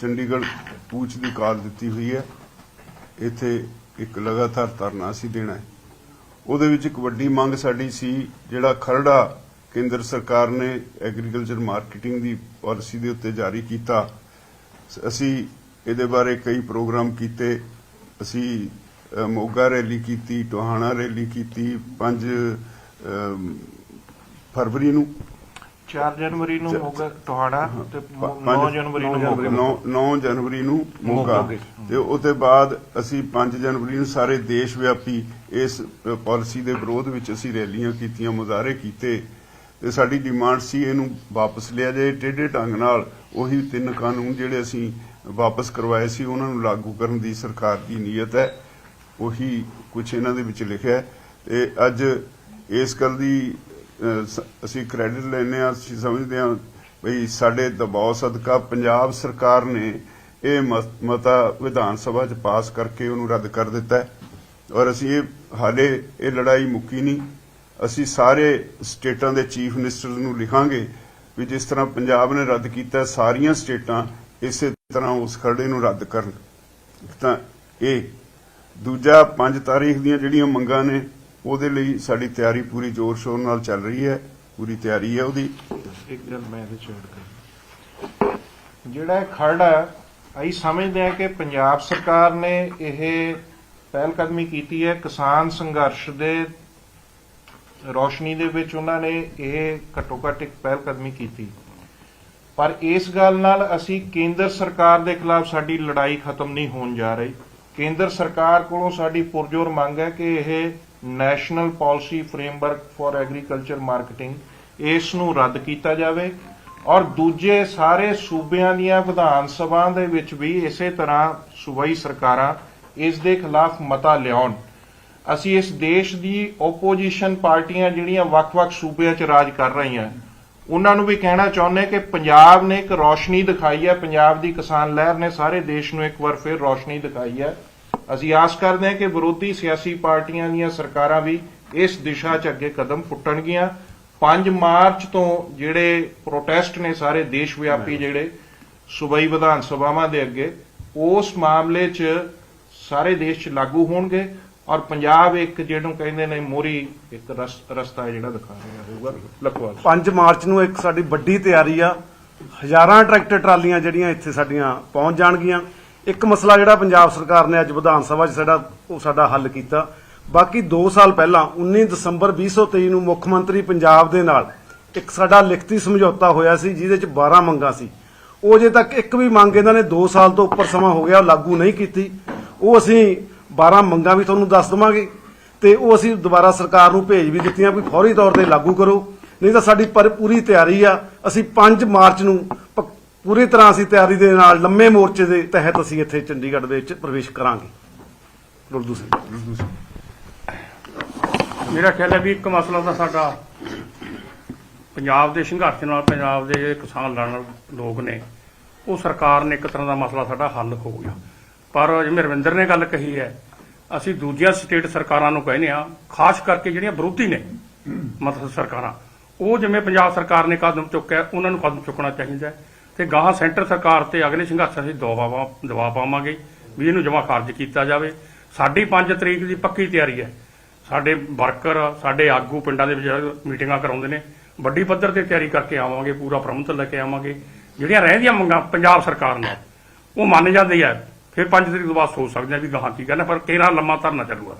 ਚੰਡੀਗੜ੍ਹ ਪੂਛ ਦੀ ਕਾਲ ਦਿੱਤੀ ਹੋਈ ਹੈ। ਇੱਥੇ ਇੱਕ ਲਗਾਤਾਰ ਧਰਨਾ ਅਸੀਂ ਦੇਣਾ ਹੈ। ਉਹਦੇ ਵਿੱਚ ਇੱਕ ਵੱਡੀ ਮੰਗ ਸਾਡੀ ਸੀ, ਜਿਹੜਾ ਖਰੜਾ ਕੇਂਦਰ ਸਰਕਾਰ ਨੇ ਐਗਰੀਕਲਚਰ ਮਾਰਕੀਟਿੰਗ ਦੀ ਪਾਲਿਸੀ ਦੇ ਉੱਤੇ ਜਾਰੀ ਕੀਤਾ। ਅਸੀਂ ਇਹਦੇ ਬਾਰੇ ਕਈ ਪ੍ਰੋਗਰਾਮ ਕੀਤੇ। ਅਸੀਂ ਮੋਗਾ ਰੈਲੀ ਕੀਤੀ, ਟੋਹਾਣਾ ਰੈਲੀ ਕੀਤੀ। 5 ਫਰਵਰੀ ਨੂੰ 4 ਜਨਵਰੀ ਨੂੰ ਹੋਗਾ ਤੁਹਾਡਾ ਤੇ ਪ- 9 ਪੰਜ- ਜਨਵਰੀ ਨੂੰ ਨੌ- ਮੋਗਾ ਨੌ- ਨੌ ਜਨਵਰੀ ਨੂੰ ਮੋਗਾ ਮੋਗਾ। ਤੇ ਉਹਦੇ ਬਾਅਦ ਅਸੀਂ 5 ਜਨਵਰੀ ਨੂੰ ਸਾਰੇ ਦੇਸ਼ ਵਿਆਪੀ ਇਸ ਪਾਲਿਸੀ ਦੇ ਵਿਰੋਧ ਵਿੱਚ ਅਸੀਂ ਰੈਲੀਆਂ ਕੀਤੀਆਂ ਮੁਜ਼ਾਹਰੇ ਕੀਤੇ। ਤੇ ਸਾਡੀ ਡਿਮਾਂਡ ਸੀ ਇਹਨੂੰ ਵਾਪਸ ਲਿਆ ਜਾਏ। ਟੇਢੇ ਢੰਗ ਨਾਲ ਉਹੀ ਤਿੰਨ ਕਾਨੂੰਨ ਜਿਹੜੇ ਅਸੀਂ ਵਾਪਸ ਕਰਵਾਏ ਸੀ ਉਹਨਾਂ ਨੂੰ ਲਾਗੂ ਕਰਨ ਦੀ ਸਰਕਾਰ ਦੀ ਨੀਅਤ ਹੈ। ਉਹੀ ਕੁਝ ਇਹਨਾਂ ਦੇ ਵਿੱਚ ਲਿਖਿਆ ਤੇ ਅੱਜ ਇਸ ਗੱਲ ਦੀ ਅਸੀਂ ਕ੍ਰੈਡਿਟ ਲੈਂਦੇ ਹਾਂ, ਅਸੀਂ ਸਮਝਦੇ ਹਾਂ ਬਈ ਸਾਡੇ ਦਬਾਅ ਸਦਕਾ ਪੰਜਾਬ ਸਰਕਾਰ ਨੇ ਇਹ ਮਸ- ਮਤਾ ਵਿਧਾਨ ਸਭਾ 'ਚ ਪਾਸ ਕਰਕੇ ਉਹਨੂੰ ਰੱਦ ਕਰ ਦਿੱਤਾ ਹੈ। ਔਰ ਅਸੀਂ ਇਹ, ਹਾਲੇ ਇਹ ਲੜਾਈ ਮੁੱਕੀ ਨਹੀਂ। ਅਸੀਂ ਸਾਰੇ ਸਟੇਟਾਂ ਦੇ ਚੀਫ ਮਿਨਿਸਟਰਸ ਨੂੰ ਲਿਖਾਂਗੇ ਵੀ ਜਿਸ ਤਰ੍ਹਾਂ ਪੰਜਾਬ ਨੇ ਰੱਦ ਕੀਤਾ, ਸਾਰੀਆਂ ਸਟੇਟਾਂ ਇਸੇ ਤਰ੍ਹਾਂ ਉਸ ਖਰੜੇ ਨੂੰ ਰੱਦ ਕਰਨ। ਤਾਂ ਇਹ, ਦੂਜਾ 5 ਤਾਰੀਖ ਦੀਆਂ ਜਿਹੜੀਆਂ ਮੰਗਾਂ ਨੇ ਉਹਦੇ ਲਈ ਸਾਡੀ ਤਿਆਰੀ ਪੂਰੀ ਜ਼ੋਰ ਸ਼ੋਰ ਨਾਲ ਚੱਲ ਰਹੀ ਹੈ ਪੂਰੀ ਤਿਆਰੀ ਹੈ ਉਹਦੀ। ਇੱਕ ਗੱਲ ਮੈਂ ਇਹਦੇ ਚ ਐਡ ਕਰਾਂ ਜਿਹੜਾ ਇਹ ਹੈ, ਅਸੀਂ ਸਮਝਦੇ ਹਾਂ ਕਿ ਪੰਜਾਬ ਸਰਕਾਰ ਨੇ ਇਹ ਪਹਿਲ ਕਦਮੀ ਕੀਤੀ ਹੈ ਕਿਸਾਨ ਸੰਘਰਸ਼ ਦੇ ਰੋਸ਼ਨੀ ਦੇ ਵਿੱਚ ਉਹਨਾਂ ਨੇ ਇਹ ਘੱਟੋ ਘੱਟ ਇੱਕ ਪਹਿਲ ਕਦਮੀ ਕੀਤੀ। ਪਰ ਇਸ ਗੱਲ ਨਾਲ ਅਸੀਂ ਕੇਂਦਰ ਸਰਕਾਰ ਦੇ ਖਿਲਾਫ ਸਾਡੀ ਲੜਾਈ ਖਤਮ ਨਹੀਂ ਹੋਣ ਜਾ ਰਹੀ। ਕੇਂਦਰ ਸਰਕਾਰ ਕੋਲੋਂ ਸਾਡੀ ਪੁਰਜੋਰ ਮੰਗ ਹੈ ਕਿ ਇਹ national policy framework for agriculture marketing, ਇਸ ਨੂੰ ਰੱਦ ਕੀਤਾ ਜਾਵੇ ਔਰ ਦੂਜੇ ਸਾਰੇ ਸੂਬਿਆਂ ਦੀਆਂ ਵਿਧਾਨ ਸਭਾ ਦੇ ਵਿੱਚ ਵੀ ਇਸੇ ਤਰ੍ਹਾਂ ਸੂਬਾਈ ਸਰਕਾਰਾਂ ਇਸ ਦੇ ਖਿਲਾਫ ਮਤਾ ਲਿਆਉਣ। ਅਸੀਂ ਇਸ ਦੇਸ਼ ਦੀ ਓਪੋਜੀਸ਼ਨ ਪਾਰਟੀਆਂ ਜਿਹੜੀਆਂ ਵੱਖ-ਵੱਖ ਸੂਬਿਆਂ 'ਚ ਰਾਜ ਕਰ ਰਹੀਆਂ, ਉਹਨਾਂ ਨੂੰ ਵੀ ਕਹਿਣਾ ਚਾਹੁੰਦੇ ਕਿ ਪੰਜਾਬ ਨੇ ਇੱਕ ਰੋਸ਼ਨੀ ਦਿਖਾਈ ਹੈ, ਪੰਜਾਬ ਦੀ ਕਿਸਾਨ ਲਹਿਰ ਨੇ ਸਾਰੇ ਦੇਸ਼ ਨੂੰ ਇੱਕ ਵਾਰ ਫਿਰ ਰੋਸ਼ਨੀ ਦਿਖਾਈ ਹੈ। ਅਸੀਂ ਆਸ ਕਰਦੇ ਹਾਂ ਕਿ ਵਿਰੋਧੀ ਸਿਆਸੀ ਪਾਰਟੀਆਂ ਦੀਆਂ ਸਰਕਾਰਾਂ ਵੀ ਇਸ ਦਿਸ਼ਾ 'ਚ ਅੱਗੇ ਕਦਮ ਪੁੱਟਣਗੀਆਂ। 5 ਮਾਰਚ ਤੋਂ ਜਿਹੜੇ ਪ੍ਰੋਟੈਸਟ ਨੇ ਸਾਰੇ ਦੇਸ਼ ਵਿਆਪੀ ਜਿਹੜੇ ਸੂਬਾਈ ਵਿਧਾਨ ਸਭਾਵਾਂ ਦੇ ਅੱਗੇ ਉਸ ਮਾਮਲੇ 'ਚ ਸਾਰੇ ਦੇਸ਼ 'ਚ ਲਾਗੂ ਹੋਣਗੇ ਔਰ ਪੰਜਾਬ ਇੱਕ ਜਿਹਨੂੰ ਕਹਿੰਦੇ ਨੇ ਮੋਰੀ ਇੱਕ ਰਸ- ਰਸਤਾ ਜਿਹੜਾ ਦਿਖਾ ਰਿਹਾ ਹੋਊਗਾ। ਲਖਵਾਲ 5 ਮਾਰਚ ਨੂੰ ਇੱਕ ਸਾਡੀ ਵੱਡੀ ਤਿਆਰੀ ਆ। ਹਜ਼ਾਰਾਂ ਟਰੈਕਟਰ ਟਰਾਲੀਆਂ ਜਿਹੜੀਆਂ ਇੱਥੇ ਸਾਡੀਆਂ ਪਹੁੰਚ ਜਾਣਗੀਆਂ। ਇੱਕ ਮਸਲਾ ਜਿਹੜਾ ਪੰਜਾਬ ਸਰਕਾਰ ਨੇ ਅੱਜ ਵਿਧਾਨ ਸਭਾ 'ਚ ਸਾਡਾ, ਉਹ ਸਾਡਾ ਹੱਲ ਕੀਤਾ। ਬਾਕੀ 2 ਸਾਲ ਪਹਿਲਾਂ 19 ਦਸੰਬਰ 2023 ਨੂੰ ਮੁੱਖ ਮੰਤਰੀ ਪੰਜਾਬ ਦੇ ਨਾਲ ਇੱਕ ਸਾਡਾ ਲਿਖਤੀ ਸਮਝੌਤਾ ਹੋਇਆ ਸੀ, ਜਿਹਦੇ 'ਚ 12 ਮੰਗਾਂ ਸੀ। ਉਹ ਜੇ ਤੱਕ ਇੱਕ ਵੀ ਮੰਗ ਇਹਨਾਂ ਨੇ 2 ਸਾਲ ਤੋਂ ਉੱਪਰ ਸਮਾਂ ਹੋ ਗਿਆ, ਉਹ ਲਾਗੂ ਨਹੀਂ ਕੀਤੀ। ਉਹ ਅਸੀਂ 12 ਮੰਗਾਂ ਵੀ ਤੁਹਾਨੂੰ ਦੱਸ ਦਵਾਂਗੇ ਤੇ ਉਹ ਅਸੀਂ ਦੁਬਾਰਾ ਸਰਕਾਰ ਨੂੰ ਭੇਜ ਵੀ ਦਿੱਤੀਆਂ ਵੀ ਫੌਰੀ ਤੌਰ ਤੇ ਲਾਗੂ ਕਰੋ। ਨਹੀਂ ਤਾਂ ਸਾਡੀ ਪਰ, ਪੂਰੀ ਤਿਆਰੀ ਆ, ਅਸੀਂ 5 ਮਾਰਚ ਨੂੰ ਪੂਰੀ ਤਰ੍ਹਾਂ ਅਸੀਂ ਤਿਆਰੀ ਦੇ ਨਾਲ ਲੰਮੇ ਮੋਰਚੇ ਦੇ ਤਹਿਤ ਅਸੀਂ ਇੱਥੇ ਚੰਡੀਗੜ੍ਹ ਦੇ ਵਿੱਚ ਪ੍ਰਵੇਸ਼ ਕਰਾਂਗੇ। ਰੁਲਦੂ ਸਿੰਘ। ਮੇਰਾ ਖਿਆਲ ਹੈ ਵੀ ਇੱਕ ਮਸਲਾ ਤਾਂ ਸਾਡਾ ਪੰਜਾਬ ਦੇ ਸੰਘਰਸ਼ ਨਾਲ ਪੰਜਾਬ ਦੇ ਜਿਹੜੇ ਕਿਸਾਨ ਲੜਨ ਲੋਕ ਨੇ, ਉਹ ਸਰਕਾਰ ਨੇ ਇੱਕ ਤਰ੍ਹਾਂ ਦਾ ਮਸਲਾ ਸਾਡਾ ਹੱਲ ਹੋ ਗਿਆ। ਪਰ ਜਿਵੇਂ ਰਵਿੰਦਰ ਨੇ ਗੱਲ ਕਹੀ ਹੈ, ਅਸੀਂ ਦੂਜੀਆਂ ਸਟੇਟ ਸਰਕਾਰਾਂ ਨੂੰ ਕਹਿੰਦੇ ਆ ਖਾਸ ਕਰਕੇ ਜਿਹੜੀਆਂ ਵਿਰੋਧੀ ਨੇ ਮਤਲਬ ਸਰਕਾਰਾਂ, ਉਹ ਜਿਵੇਂ ਪੰਜਾਬ ਸਰਕਾਰ ਨੇ ਕਦਮ ਚੁੱਕਿਆ, ਉਹਨਾਂ ਨੂੰ ਕਦਮ ਚੁੱਕਣਾ ਚਾਹੀਦਾ ਤੇ ਗਾਹਾਂ ਸੈਂਟਰ ਸਰਕਾਰ ਤੇ ਅਗਲੇ ਸੰਘਰਸ਼ ਅਸੀਂ ਦਬਾਵਾ ਦਵਾ ਪਾਵਾਂਗੇ ਵੀ ਇਹਨੂੰ ਜਮਾ ਖਾਰਜ ਕੀਤਾ ਜਾਵੇ। ਸਾਡੀ 5 ਤਰੀਕ ਦੀ ਪੱਕੀ ਤਿਆਰੀ ਹੈ। ਸਾਡੇ ਵਰਕਰ, ਸਾਡੇ ਆਗੂ ਪਿੰਡਾਂ ਦੇ ਵਿੱਚ ਮੀਟਿੰਗਾਂ ਕਰਾਉਂਦੇ ਨੇ, ਵੱਡੀ ਪੱਧਰ ਤੇ ਤਿਆਰੀ ਕਰਕੇ ਆਵਾਂਗੇ, ਪੂਰਾ ਪ੍ਰਬੰਧ ਲੈ ਕੇ ਆਵਾਂਗੇ। ਜਿਹੜੀਆਂ ਰਹਿੰਦੀਆਂ ਮੰਗਾਂ ਪੰਜਾਬ ਸਰਕਾਰ ਨਾਲ ਉਹ ਮੰਨ ਜਾਂਦੀ ਹੈ। ਫਿਰ 5 ਤਰੀਕ ਤੋਂ ਬਾਅਦ ਸੋਚ ਸਕਦੇ ਆ ਵੀ ਗਾਹਾਂ ਕੀ ਕਰਨਾ, ਪਰ ਕਿਹੜਾ ਲੰਮਾ ਧਰਨਾ ਚੱਲੂਗਾ।